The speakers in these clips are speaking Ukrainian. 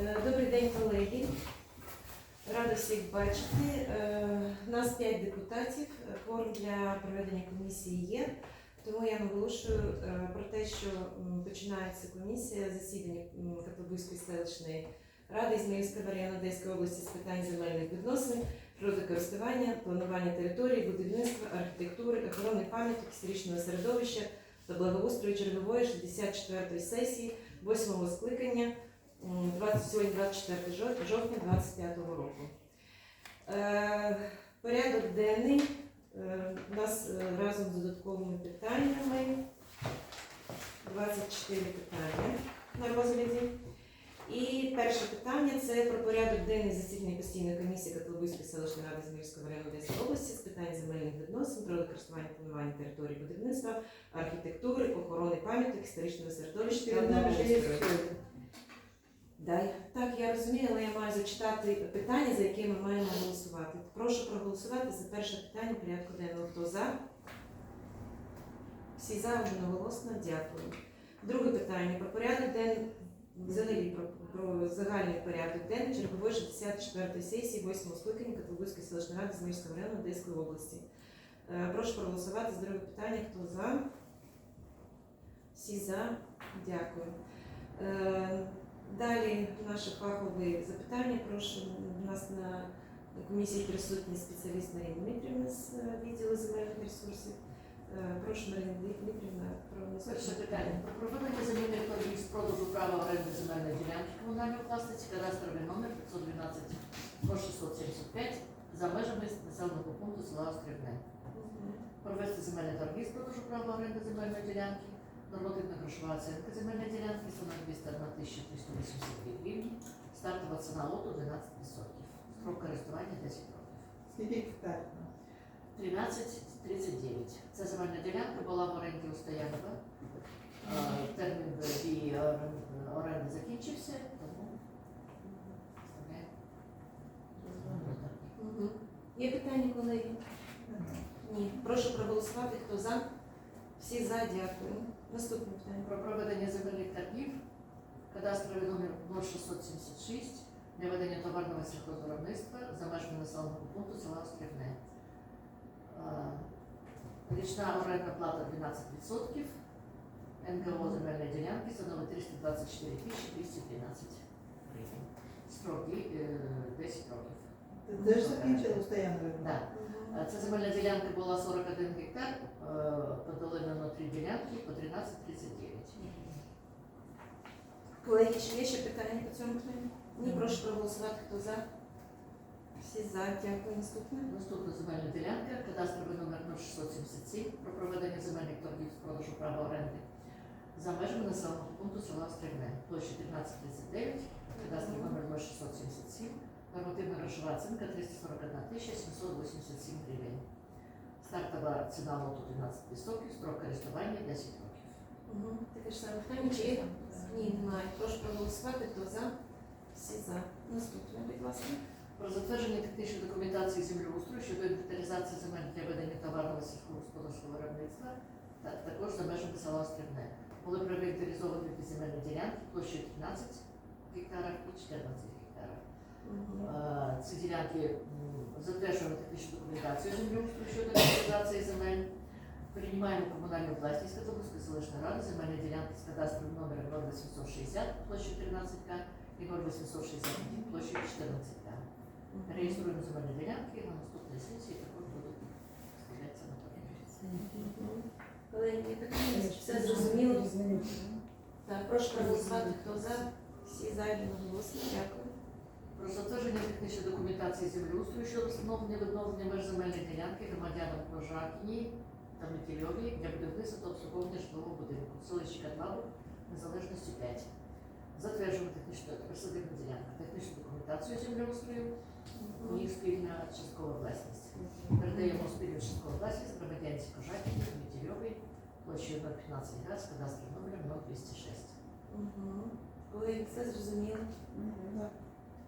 Е, Добрий день, колеги. Рада всіх бачити. Е, Нас п'ять депутатів. Кворум для проведення комісії є. Тому я наголошую е, про те, що починається комісія засідання м, Котлобузької селищної ради Ізмаїльського району Одеської області з питань земельних відносин, природокористування, планування території, будівництва, архітектури, охорони пам'яток, історичного середовища та благоустрою чергової 64-ї сесії 8-го скликання м, 20, сьогодні 24 жов- жовтня 25 року. Е, порядок денний е, у нас е, разом з додатковими питаннями 24 питання на розгляді. І перше питання це про порядок денний засідання постійної комісії Котловицької селищної ради Змірського району Одеської області з питань земельних відносин, природокористування планування території будівництва, архітектури, охорони пам'яток, історичного середовища та благоустрою. Да, так, я розумію, але я маю зачитати питання, за які ми маємо голосувати. Прошу проголосувати за перше питання порядку денного. Хто за? Всі за одноголосно, дякую. Друге питання про порядок денний, взагалі про, про загальний порядок денний чергової 64-ї сесії 8-го скликання Катловицької селищної ради Змірського району Одеської області. Е, Прошу проголосувати за друге питання. Хто за? Всі за. Дякую. Далі наші фахові запитання. Прошу у нас на комісії присутні спеціаліст Марія Дмитрівна з е, відділу земельних ресурсів. Е, Прошу Марія Дмитрівна про наступне питання. Про проведення торгів з продажу права оренди земельної ділянки комунальної власниці, кадастровий номер 512 675 за межами населеного пункту села Острівне. Провести земельні торги з продажу права оренди земельної ділянки. Нормативна грошова оцінка земельної ділянки становить 201 382 гривні. Стартова ціна лоту 12%. Строк користування 10 років. Скільки гектарів? 13.39. Ця земельна ділянка була в оренді у Стоянова. Е, Термін дії орен- оренди закінчився, тому виставляємо. Є питання, колеги? Ні. Прошу проголосувати. Хто за? Всі за, дякую. Наступне питання. Про проведення земельних торгів, кадастровий номер 0676 для ведення товарного сільхозвиробництва за межами населеного пункту села Острівне. Е, Річна орендна плата 12%, НКО земельної ділянки становить 324 тисячі 212 гривень. Строк дії е, 10 років. Теж закінчила Стоянові? Да. Е, Ця земельна ділянка була 41 гектар, е, поділена на три ділянки по 13,39. Колеги, чи є ще питання по цьому питанню? Ні, прошу проголосувати. Хто за? Всі за, дякую. Наступне. Наступна земельна ділянка, кадастровий номер 0677 про проведення земельних торгів з продажу права оренди за межами населеного пункту села Стрільне, площа 1339, кадастровий номер 0677, нормативна грошова оцінка 341 787 гривень. Стартова ціна лоту 12 відсотків, строк користування 10 років. Угу. Таке ж саме питання. Чи є? Ні, немає. Прошу проголосувати. Хто за? Всі за. Наступне, будь ласка. Про затвердження технічної документації землеустрою щодо інвентаризації земель для ведення товарного сільськогосподарського виробництва та також за межами села Острівне. Були проінвентаризовані земельні ділянки площею 15 гектарів і 14 гектарів. Е, Ці ділянки затверджуємо технічну документацію землеустрою щодо інвентаризації земель. Приймаємо комунальну власність Катобурської селищної ради земельні ділянки з кадастровим номером 0860 площею 13К і 0861 площею 14К. Реєструємо земельні ділянки на наступній сесії також будуть виставлятися на. Колеги? Все зрозуміло? Так, прошу проголосувати. Хто за? Всі за одноголосно. Дякую. Про затвердження технічної документації землеустрою щодо встановлення відновлення меж земельної ділянки громадянам Кожакіні та Метельові для будівництва та обслуговування житлового будинку селищі Катлаву Незалежності 5. Затверджуємо технічну присадибну ділянку, технічну документацію землеустрою і спільна часткова власність. Передаємо спільну часткову власність громадянці Кожакіні та Метельові площею 015 га з кадастровим номером 0206. Угу. Колеги, все зрозуміло? Так,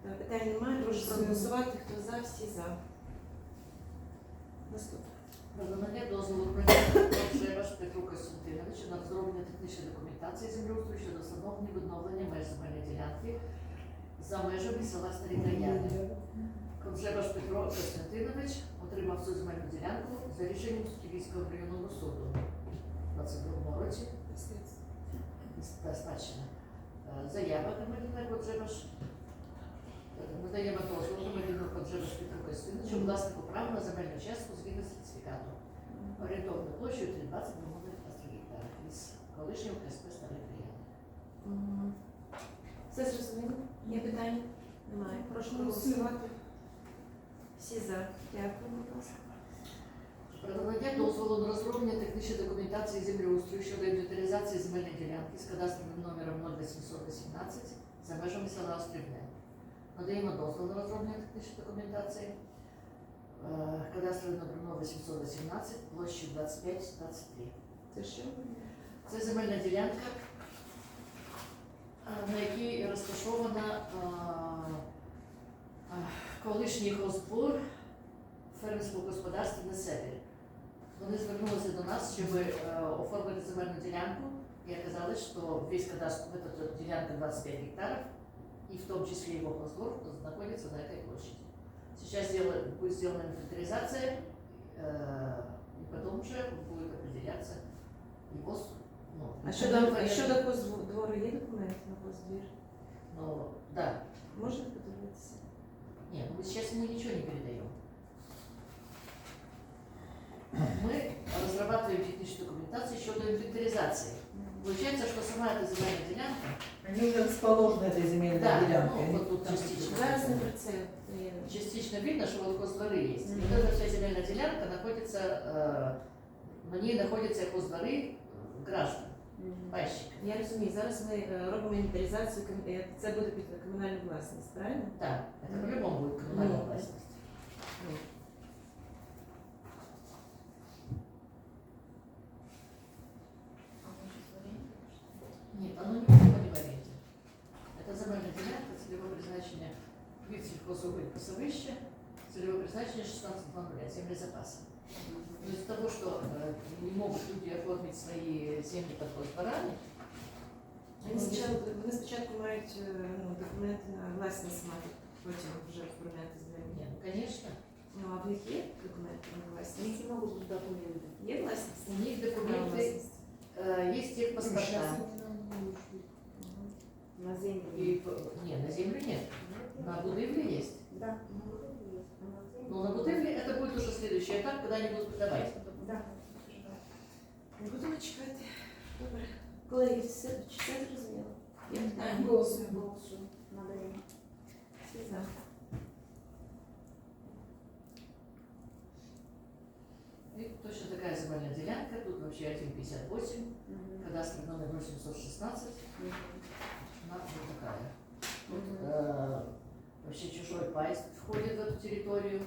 питань немає. Прошу проголосувати. Хто за? Всі за. Наступне. Про надання дозволу Жеваш Петру Костянтиновичу на розроблення технічної документації землеустрою щодо встановлення відновлення меж земельної ділянки за межами села Старикаяни. Конжебаш Петро Костянтинович отримав цю земельну ділянку за рішенням Київського районного суду у 22 році та спадщина. Е, Заява громадянина Коджебаш. Надаємо дозвіл громадянину Коджебаш Петру Костянтиновичу, власнику права на земельну частку згідно з сертифікатом. Орієнтовною площею 320 мільйонів гектарів із колишнього КСП Старий Краяни. Все зрозуміло? Є питання? Немає. Прошу проголосувати. Всі за. Дякую, будь ласка. Надання дозволу на розроблення технічної документації землеустрою щодо інвентаризації земельної ділянки з кадастровим номером 0818 за межами села Острівне. Надаємо дозвіл на розроблення технічної документації. Е, Кадастровий номер 0818, площі 25-23. Це що? Це земельна ділянка, на якій розташована а, колишній хозбор фермерського господарства на севері. Вони звернулися до нас, щоб е, оформити земельну ділянку. І оказалось, що весь кадастр, ділянка 25 гектаров, и в том числе его хозбор, находится на этой площади. Сейчас сдела- будет сделана инвентаризация, э, и потом уже будет определяться его ну, А щодо, а щодо двору є документи на хоздвір? Ну, да. Можна подивитися? Нет, мы сейчас ему ничего не передаем. Мы разрабатываем техническую документацию щодо инвентаризации. Получается, что сама эта земельная делянка, Они уже расположены этой земельной Да, делянкой. ну, они вот тут там частично. Зараз не про це. Є. частично видно, что вот хоздворы есть. И Мгм. Вот эта вся земельная делянка находится, э, на ней находятся хоздворы э, граждан, пайщиков. Я розумію, зараз ми е, робимо інвентаризацію, ком- е, це буде під комунальну власність, правильно? Да, это по-любому будет коммунальная Ну. властность. Нет, оно не будет в аренде. Это земельная делянка, целевое призначение вид сельхозугодь пасовище, целевое призначение 16.00, земли запаса. Но из-за того, что э, не могут люди оформить свои земли под хозборами, Вони спочатку, вони спочатку мають е, ну, документи на власність мати, потім вже оформляти землю. нет, ну конечно, Ну, а в них є документи на власність? Які можуть бути документи? Є власність? у них На документы, власність. э, есть техпаспорта. Мгм. На землю. И, п- не, на землю нет, на будивле есть. Да. Но на будивле это будет уже следующий этап, когда они будут продавать. Да. Будемо чекати. Добре. Колеги, все, все зрозуміло? Є питання? Голосуємо. Голосуємо. Надаємо. Всі за. И точно такая земельная делянка, тут вообще 1,58, Мгм. кадастровый номер 816, Мгм. вот такая. Э, вообще чужой поезд входит в эту территорию.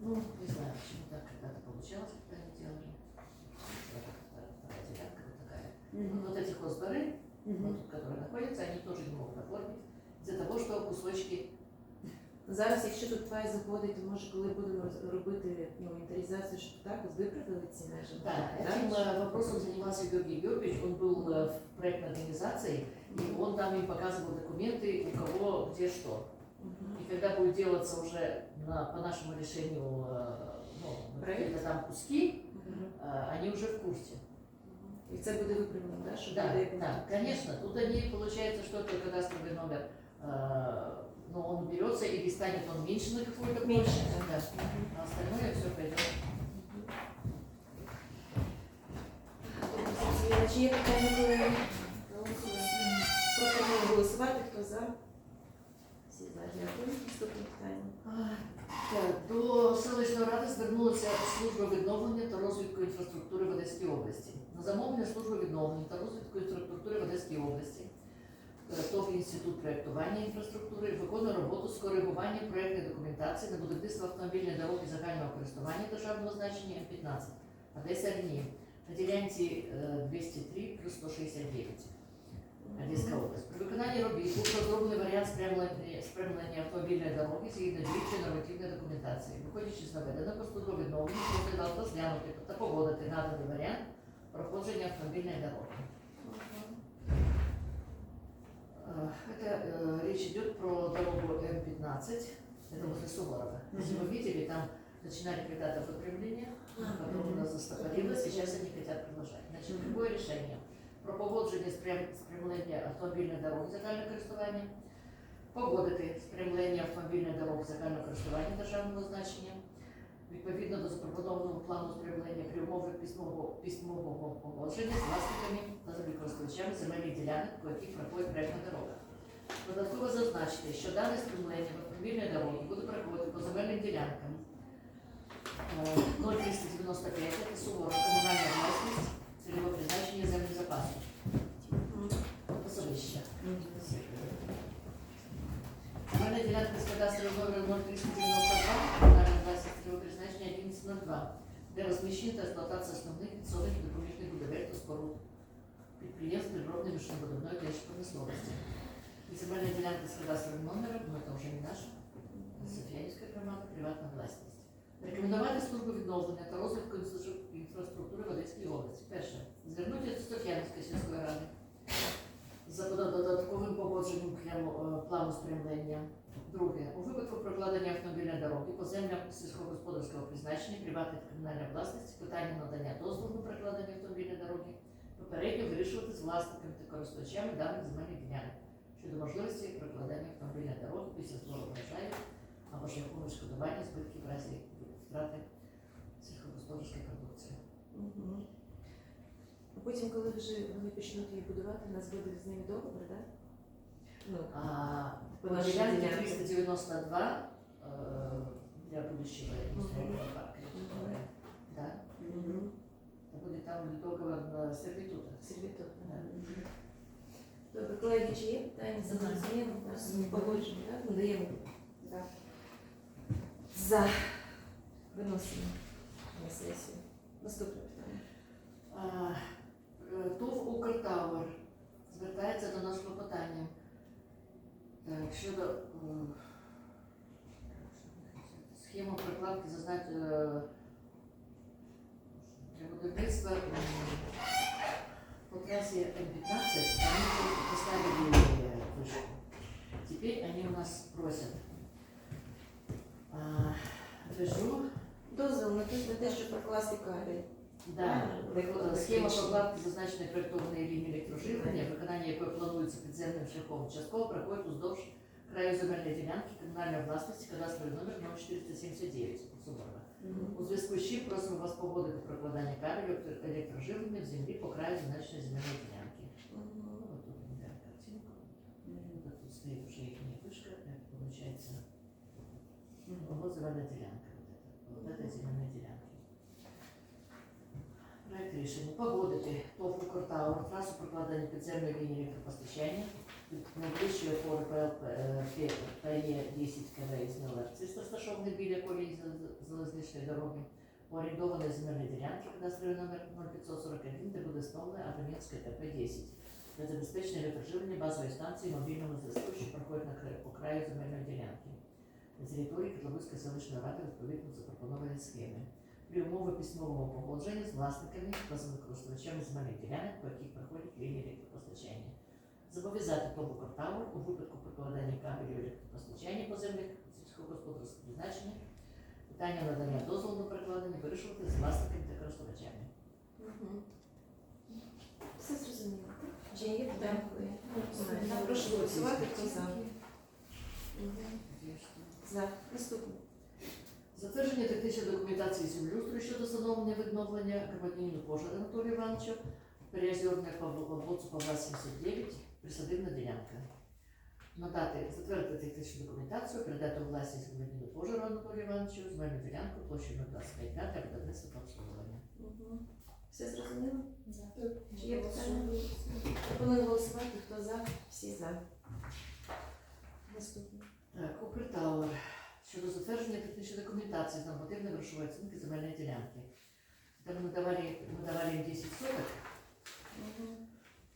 Ну, не знаю, почему так когда-то получалось, когда они делали. Вот такая делянка вот такая. Мгм. вот эти хозборы, вот, которые находятся, они тоже не могут оформить из-за того, что кусочки Зараз, якщо тут пай заходить, то може, коли будемо роз- робити ну, інвентаризацію, щоб так ось виправили ці межі. Да, этим э, вопросом занимался Георгий Георгиевич, он был э, в проектной организации, и он там им показывал документы, у кого где что. Мгм. И когда будет делаться уже на, по нашему решению э, ну, Проект? какие-то там куски, Мгм. э, они уже в курсе. І це буде виправлено, да? Щоб Да, буде- да, конечно. Тут они, получается, что это кадастровый номер, э, но он берется или станет он меньше на какую-то площадь, да. А остальное все пойдет. Чи є питання, голосувати, хто за? Всі за, дякую. Наступне питання. До селищної ради звернулася служба відновлення та розвитку інфраструктури в Одеській області. На замовлення служби відновлення та розвитку інфраструктури в Одеській області. Е, інститут проєктування інфраструктури виконує роботу з коригування проєктної документації на будівництво автомобільної дороги загального користування державного значення М15 Одеса Рівні на ділянці е, 203 плюс 169. Одеська область. При виконанні робіт був розроблений варіант спрямлення, автомобільної дороги згідно діючої нормативної документації. Виходячи з наведеного, служба відновлення розглядав розглянути та погодити наданий варіант проходження автомобільної дороги. Е, Это э, речь идет про дорогу М-15, это возле Суворова. Если вы видели, там начинали когда-то выпрямление, потом у нас застопорилось, сейчас они хотят продолжать. Значит, другое решение про погодження спрям- спрямлення автомобільної дороги загального користування, погодити спрямлення автомобільної дороги загального користування державного значення, відповідно до запропонованого плану спрямлення при умови письмового, письмового погодження з власниками та землекористувачами земельних ділянок, по яких проходить проектна дорога. Додатково зазначити, що дане спрямлення автомобільної дороги буде проходити по земельним ділянкам е, 0395, це суворо комунальна власність, цільове призначення запасу. Пасовище. Земельна ділянка з кадастровим номером 0392, 02, де розміщені та експлуатація основних підсобних допоміжних будівель та споруд підприємств природної мішнобудівної та промисловості. І земельна ділянка з кадастровим номером, ну це вже не наша, Софіївська громада, приватна власність. Рекомендувати службу відновлення та розвитку інфраструктури в Одеській області. Перше. Звернутися до Стокянської сільської ради за додатковим погодженням е, плану спрямлення. Друге. У випадку прокладення автомобільної дороги по землям сільськогосподарського призначення, приватних та комунальної власності, питання надання дозволу на прокладення автомобільної дороги попередньо вирішувати з власниками та користувачами даних земельних ділянок щодо можливості прокладання автомобільної дороги після збору врожаю або шляхом відшкодування збитків в разі втрати сільськогосподарської продукції. А потім, коли вже вони почнуть її будувати, у нас буде з ними договор, так? Ну, А, По по нашей ділянці ділянці. 392 э, для будущего индустриального парка. Мгм. Да? мгм. Это будет там договор на сервитута. сервітут. Да. Добре, колеги, чи є питання? Заголосуємо, ми погоджуємо, так? Ми даємо Да. за. Виносимо на сесію. Наступне питання. А, е, ТОВ «Укртауер» звертається до нас з клопотанням Так, щодо м, схему прокладки зазнать е, будівництва по трассе М15 они поставили вышку. Теперь они у нас просят режу Дозвіл на те, на те, щоб прокласти кабель. Да. Е, схема прокладки зазначеної проєктованої лінії електроживлення, виконання якої планується підземним шляхом, частково проходить уздовж краю земельної ділянки комунальної власності, кадастровий номер 0479 Суворова. У зв'язку з чим просимо вас погодити прокладання кабелю електроживлення в землі по краю зазначеної земельної ділянки. Ну, вот тут мы даем картинку. Вот тут стоит уже их вышка, это получается вот земельная делянка. Вот это, вот это земельная делянка. Проект рішення погодити ТОВ «Укртауер» трасу прокладення підземної лінії електропостачання від найближчої опори ПЕ 10 КВ із НЛРЦ, розташований біля колії залізничної дороги, по орендованій земельній ділянці, кадастровий номер 0541, де буде встановлена Абонентська ТП-10 для забезпечення електроживлення базової станції мобільного зв'язку, що проходить на краю, земельної ділянки. На території Китловицької селищної ради відповідно запропонованої схеми. При умови письмового погодження з власниками та з землекористувачами земельних ділянок, по яких проходять лінії електропостачання. Зобов'язати ТОВ «Укртауер» у випадку прокладання кабелів електропостачання по землях сільськогосподарського призначення питання надання дозволу на прокладення вирішувати з власниками та користувачами. Мгм. Все зрозуміло. Чи є питання? Прошу голосувати, хто за. За. Наступне. Затвердження технічної документації землеустрою щодо встановлення відновлення громадянину Кожа Анатолію Івановичу, Переозерне Павлоцу Павла 79, присадибна ділянка. Надати, затвердити технічну документацію, передати у власність громадянину Кожару Анатолію Івановичу, земельну ділянку площею 025 га для будівництва та обслуговування. Мгм. Все зрозуміло? Чи є питання? Пропоную голосувати, хто за, всі за. Наступне. Так, Укртауер. Щодо затвердження технічної документації з нормативної грошової оцінки земельної ділянки. Там мы давали, мы давали им 10 соток, Мгм.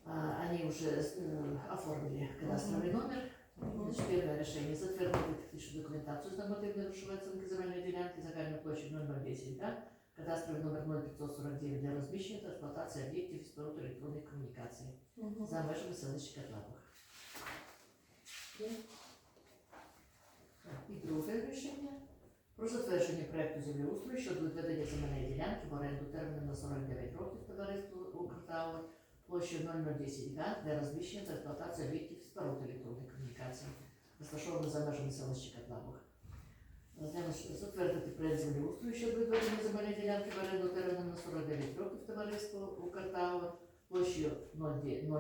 а, они уже э, оформили кадастровый номер. Мгм. Значит, первое решение затвердити технічну документацію з нормативної грошової оцінки земельної ділянки загальною площею 0010 га, кадастровий номер 0549 для розміщення та експлуатації об'єктів і споруд електронних комунікацій Мгм. за межами селища Катлабух. Є. Про затвердження проекту землеустрою щодо відведення земельної ділянки в оренду терміном на 49 років товариству Укртауер площею 0010 га для розміщення та експлуатації об'єктів споруд електронних комунікацій, розташованих за межами селища Катлавок. Затвердити проект землеустрою щодо відведення земельної ділянки в оренду терміном на 49 років товариству Укртауер площею 001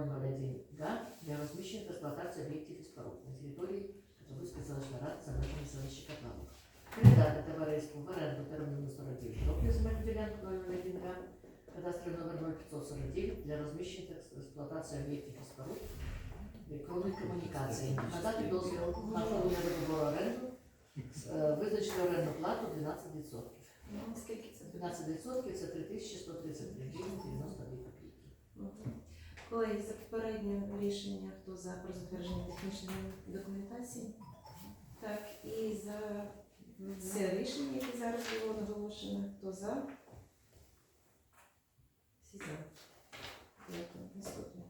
га для розміщення та експлуатації об'єктів і споруд на території Катобузької селищної ради за межами селища Катлавок. Передати товариству в оренду терміну на 49 років земельну ділянку 001 га, кадастровий номер 0549 для розміщення та експлуатації об'єктів і споруд електронних комунікацій. Надати дозвіл на проведення договору оренду, е, визначити орендну плату 12%. Ну, Скільки це? 12% це 3133 гривні 92 копійки. Колеги, за попереднє рішення, хто за про затвердження технічної документації? Так, і за це рішення, яке зараз було наголошено, хто за? Всі за. Дякую. Наступне.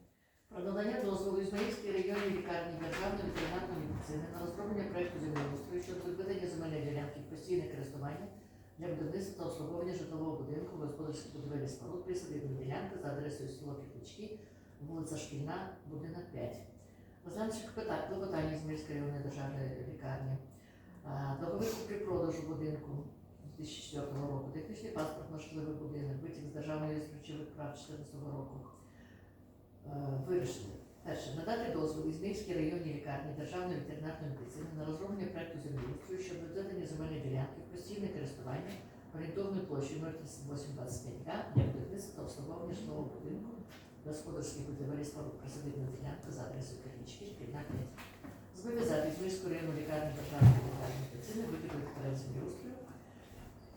Про надання дозволу Ізмаїльській районній лікарні державної ветеринарної медицини на розроблення проекту землеустрою щодо відведення земельної ділянки в постійне користування для будівництва та обслуговування житлового будинку господарських будівель і споруд присадибної ділянки за адресою село Півнички, вулиця Шкільна, будинок 5. Розглянувши питання клопотання Ізмаїльської районної державної лікарні, договір купівлі-продажу будинку 2004 року, технічний паспорт на житловий будинок, витік з державної речових прав 2014 року. Е, Вирішили. Перше, надати дозвіл Ізмаїльській районній лікарні Державної ветеринарної медицини на розроблення проекту землеустрою щодо відведення земельної ділянки в постійне користування орієнтовною площею 03825 га для будівництва та обслуговування житлового будинку і споруд присадибна ділянка за адресою Кернічки, Шкільна 5. Зобов'язати Ізмаїльську районну лікарню Державної ветеринарної медицини виконати проект землеустрою,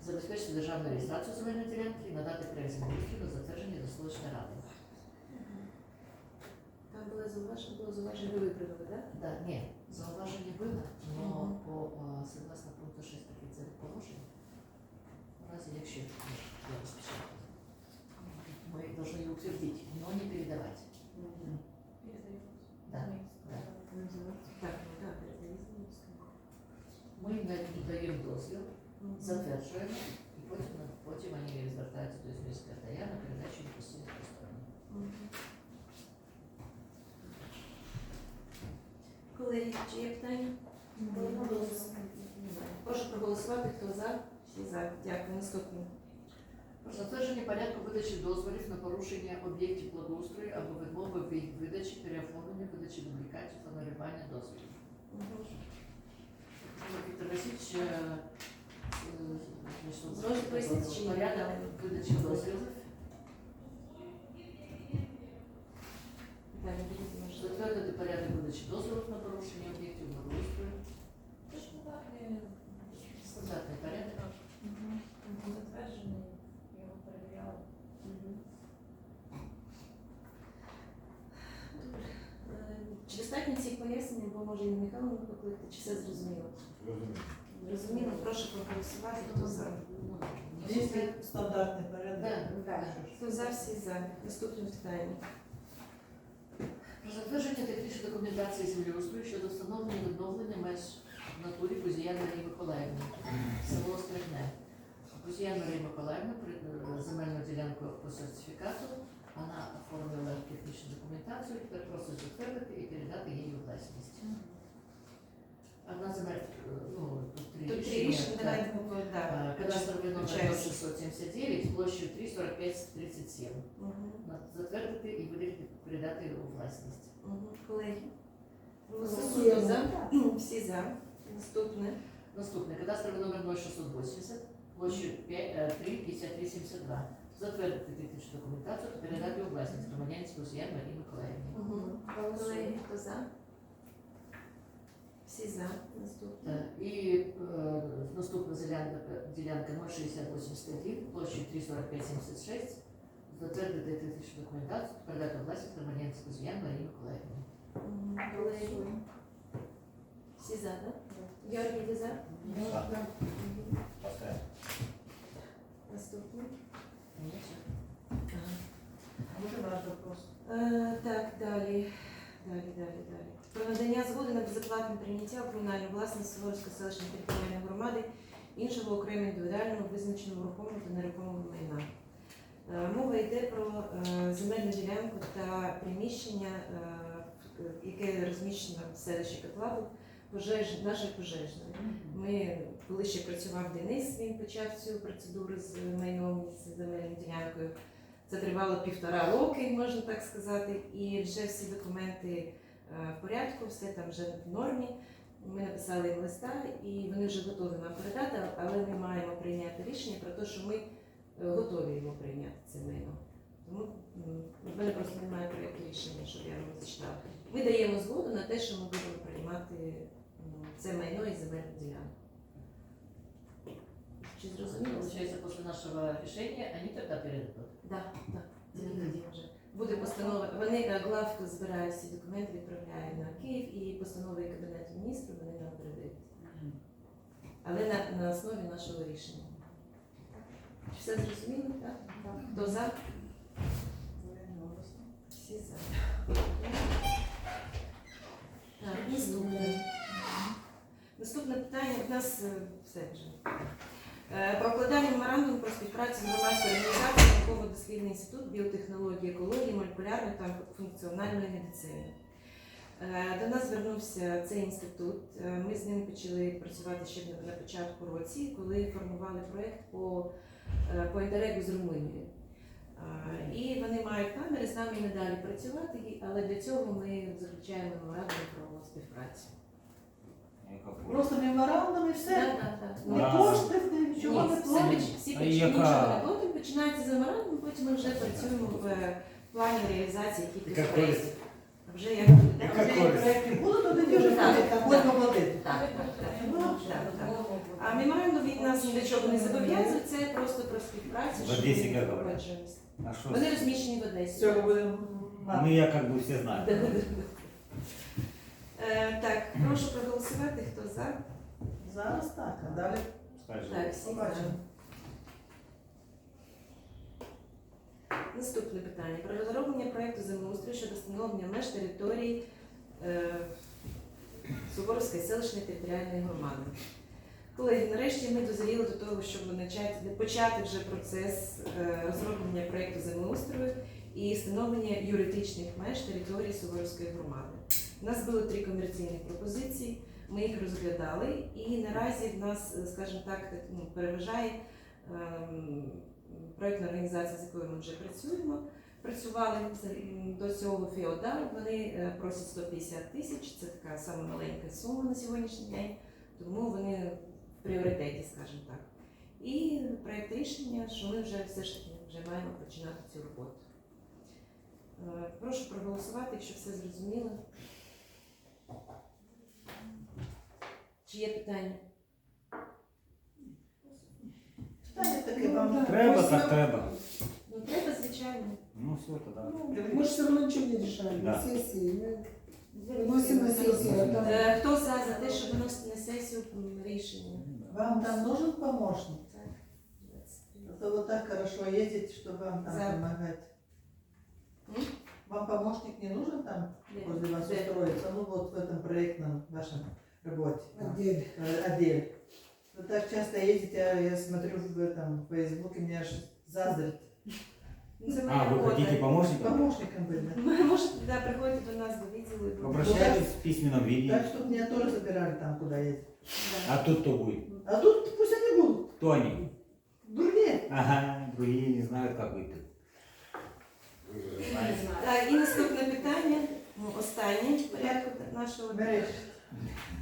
забезпечити державну реєстрацію земельної ділянки і надати проект землеустрою на затвердження до селищної ради. Там було зауваження, було зауваження, виправили, так? Да, ні, зауваження було, Мгм. по а, согласно пункту 6 таки це положення. В разі, якщо я розпечатаю, ми должны її утвердити, но не передавати. Да, да. Передаємо. Ми на- даємо дозвіл, затверджуємо, і потім, потім вони звертаються до Ізмірського ТАЯ на передачу користування. Мгм. Колеги, чи є питання? Прошу проголосувати, хто за, всі за. Дякую. Наступне. Про затвердження порядку видачі дозволів на порушення об'єктів благоустрою або відмови від видачі, переоформлення, видачі дублікатів та налюбання дозволів. Віктор Васильович, е, е, значить, Зможете пояснити, чи ні? порядок видачі дозволів. Далі будете можливо. Затвердити порядок видачі дозволів на порушення об'єктів благоустрою. Стандартний порядок. Затверджений, Достатньо цих пояснень, бо може і Михайловну покликати, чи все зрозуміло? Зрозуміло, прошу проголосувати, хто за. Если стандартный порядок. Да. Да. Хто за, всі за. Наступне питання. Про затвердження технічної документації землеустрою щодо встановлення і відновлення меж в натурі Кузіян Марії Миколаївни, село Стригне. Кузіян Марія Миколаївна при е, земельну ділянку по сертифікату. Вона оформила технічну документацію, тепер просить затвердити і передати їй у власність. Одна земель, ну, тут три Тут три рішення, так. давайте ми по- да. Кадастровий номер Включається. 679, площею 34537. Мгм. Затвердити і виділити, передати у власність. Мгм. Колеги. Голосуємо. Хто за? Всі за. Наступне. Наступне кадастровий номер 0680, площею 35372. Затвердити технічну документацію та передати у власність громадянську Зіян Марії Миколаївні. Мгм. Колеги, хто за? Всі за. Наступне. Е, І е, наступна ділянка, ділянка 06081, площею 34576. Затвердити технічну документацію та передати у власність громадянську Зіян Марії Миколаївні. Мгм. Колеги. Всі за, так? Георгій, ви за? Наступне. Все. Ваш вопрос? Е, Так, далі. Далі, далі, далі. Про надання згоди на безоплатне прийняття у комунальну власність Суворовської селищної територіальної громади іншого окремо індивідуального визначеного рухомого та нерухомого майна. Е, Мова йде про е, земельну ділянку та приміщення, е, яке розміщено в селищі Котлаву, пожеж, нашої пожежної. Ми, коли ще працював Денис, він почав цю процедуру з майном з земельною ділянкою. Це тривало півтора роки, можна так сказати, і вже всі документи е, в порядку, все там вже в нормі. Ми написали їм листа, і вони вже готові нам передати, але ми маємо прийняти рішення про те, що ми е, готові його прийняти це майно. Тому в мене просто немає проєкту рішення, щоб я вам зачитала. Ми даємо згоду на те, що ми будемо приймати це майно і земельну ділянку. Чи зрозуміло? Получается, после нашего решения они тогда передадут. Так, так, тільки тоді вже. Буде постанова. Вони е, главка збирає всі документи, відправляє на Київ і постанови Кабінету міністрів вони нам передають. Але на, на основі нашого рішення. Чи Все зрозуміло, так? Хто за? Всі за. Так, наступне. Наступне питання у нас е, все вже. Е, Про укладання про співпрацю з громадською організацією науково-дослідний інститут біотехнології, екології, молекулярної та функціональної медицини. Е, До нас звернувся цей інститут. Е, Ми з ним почали працювати ще на- початку році, коли формували проєкт по, по інтерегу з Румунією. І вони мають наміри з нами надалі працювати, але для цього ми заключаємо меморандум про співпрацю. Просто меморандум і все. Так, так, так. Не Да. кошти, нічого не поч- всі А поч- яка? нічого починається з меморандуму, потім ми вже працюємо в е, плані реалізації якихось проєктів. користь? Вже як Яка Вже як користь? проєкти будуть, то тоді вже Так, буде, так, можна платити. Так, так, так. Ну, так, так. А меморандум від нас ні до чого не зобов'язує, це просто про співпрацю. В що Одесі ми як говорять? погоджуємося. А что? Вони розміщені в Одесі. Цього будемо мати. Ну, я как бы все знаю. Е, Так, прошу проголосувати, хто за. Зараз так, а далі Скажи. Так, всі за. побачимо. Наступне питання про розроблення проєкту землеустрою щодо встановлення меж території е, Суворовської селищної територіальної громади. Колеги, нарешті ми дозріли до того, щоб почати, почати вже процес е, розроблення проєкту землеустрою і встановлення юридичних меж території Суворовської громади. У нас було три комерційні пропозиції, ми їх розглядали, і наразі в нас, е, скажімо так, ну, переважає ем, проєктна організація, з якою ми вже працюємо. Працювали до цього Феодал, вони е, просять 150 тисяч, це така сама маленька сума на сьогоднішній день, тому вони в пріоритеті, скажімо так. І проєкт рішення, що ми вже все ж таки вже маємо починати цю роботу. Е, Прошу проголосувати, якщо все зрозуміло. Чи є питання? Питання таке вам. Треба, так треба. Ну, треба, звичайно. Ну, все, тогда. Мы же все равно ничего не решаем Да. на сессии. Мы выносим на сессию. а там- Е, Хто за, за те, щоб виносити на сесію м, рішення? Вам там нужен помощник? Так, А то вот так хорошо ездить, чтобы вам там За. помогать. М? Вам помощник не нужен там Де? возле вас Де? устроиться? Ну вот в этом проектном вашем работе. там, Отдель. э, отделе. Вы так часто ездите, а я смотрю в этом в Фейсбуке, меня аж заздрит. Ну, Це А, моя вы робота. хотите помощника? Помощником быть, да? Ви можете да, приходити до нас до відділу. і будемо- Обращайтесь в письменном виде. Так, чтобы меня тоже забирали там, куда ездить. Да. А тут кто будет? А тут пусть они будут. Кто они? Другие. Ага, другие не знают, как быть. Знаете. Так, і наступне питання, ну, останнє в порядку нашого, Мережі.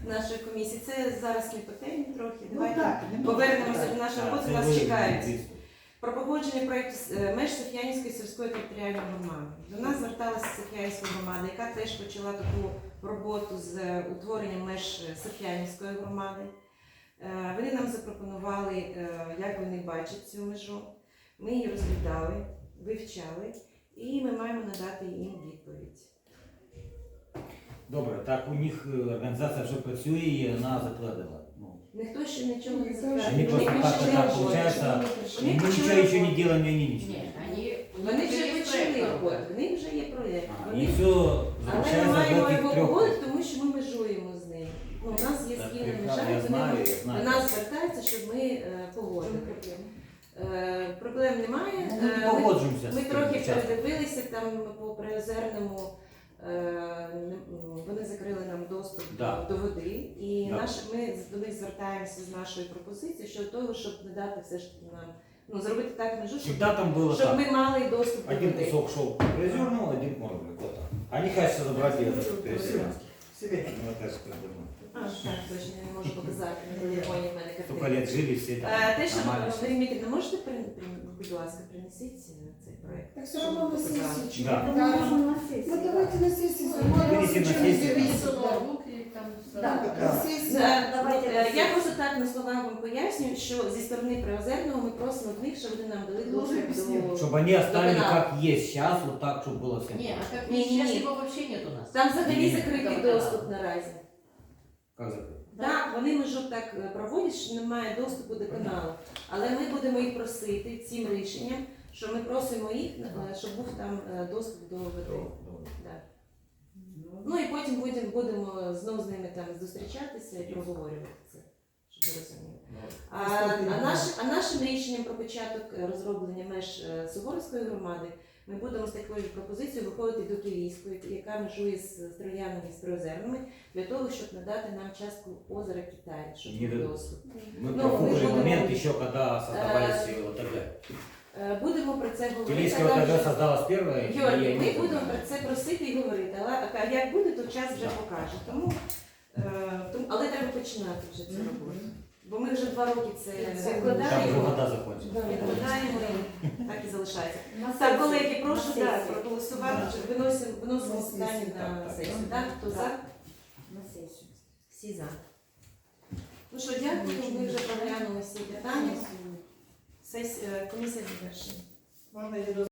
Нашої комісії. Це зараз не по темі трохи. Ну Давайте повернемося до нашої роботи, нас чекають. Про погодження проєкту е, меж Соф'янівської сільської територіальної громади. До нас зверталася Соф'янівська громада, яка теж почала таку роботу з е, утворенням меж е, Соф'янівської громади. Вони нам запропонували, як вони бачать цю межу. Ми її розглядали, вивчали, і ми маємо надати їм відповідь. Добре, так у них е, організація вже працює і вона затвердила. Ну, Ніхто ще нічого не Ні, затвердив. Они просто Вони так, почали так роботу. получается, Вони мы почали ничего еще не роботу. делаем, и они ничего. Нет, они... у них Вони вже есть почали проект роботу, работы. в них вже є проєкт. А, Вони и все Але ми заключается в маємо этих його трех. погодити, тому що ми межуємо з ним. Ну, у нас є Так, спільна яка- межа, я і знаю, знаю, я до знаю. нас звертаються, щоб ми е, В чому погодили. проблема? Е, Проблем немає. Ну, Е, Ми ми- погоджуємося Ми з тим трохи участком. передивилися там по приозерному. е, не- м, Вони закрили нам доступ Да. до води, і Да. наш, ми з- до них звертаємося з нашою пропозицією щодо того, щоб надати все ж таки нам ну зробити так межу, щоб, Всегда там было щоб так. ми мали доступ до Один води. кусок шел Приозерному, один Моргли. Вот так. Они хотят забрать и этот Переселенский. Себе. Ну, это же как бы, ну, А, так, точно, я не можу показати на телефоні в мене Столько картинки. лет жили все там. Е, Те, що нормально. Марія Дмитрівна, можете при- при- будь ласка, принесіть е, цей проект? Так все равно на сессии. чё? Да. Ну, мы можем на сессии, Ну да. давайте на сессии Ну, занимаемся. вынесем на ничего не сессию. зависит, Принесу да. ноутбук і там все. Да. На сессии. Е, Давайте е, на Я сесію. просто так на словах вам пояснюю, що зі сторони Приозерного ми просимо в них, щоб вони нам дали Ну, доступ об'ясніть. до... Чтобы они оставили Доконал. как есть сейчас, вот так, чтобы было всем. Ні, а як Ні, ні, сейчас ні. його вообще нет у нас. Там взагалі Ні. закритий Там доступ канал. наразі. Как закрыть? Так, вони межу так е, проводять, що немає доступу до каналу. Але ми будемо їх просити цим рішенням, що ми просимо їх, е, щоб був там е, доступ до води. Да. Ну і потім будемо, будемо знов з ними там зустрічатися і проговорювати це, щоб ви розуміли. А, а, наш, а нашим рішенням про початок розроблення меж Суворовської громади ми будемо з такою пропозицією виходити до Київської, яка межує з Троянами і з Приозерними, для того, щоб надати нам частку озера Китай, щоб Ні, був да. доступ. Мы Ну, проходили мы будем- момент еще, когда создавались Э, ОТГ. Е, Будемо про це говорити. Килийская а там ОТГ вже- создалась первая. и Георгій, они- ми будемо про це просити і говорити, але а як буде, то час вже Да. покаже. Тому, е, тому, але треба починати вже цю роботу. Бо ми вже два роки це Це Там уже відкладаємо, вода закончилась. відкладаємо і так і залишається. Так, колеги, прошу сесію. проголосувати, щоб виносимо, виносимо На питання сесію, на так, сесію. Так, хто за? На сесію. Всі за. Ну що, дякую, ми вже проглянули всі питання. Сесія, комісія завершена. Я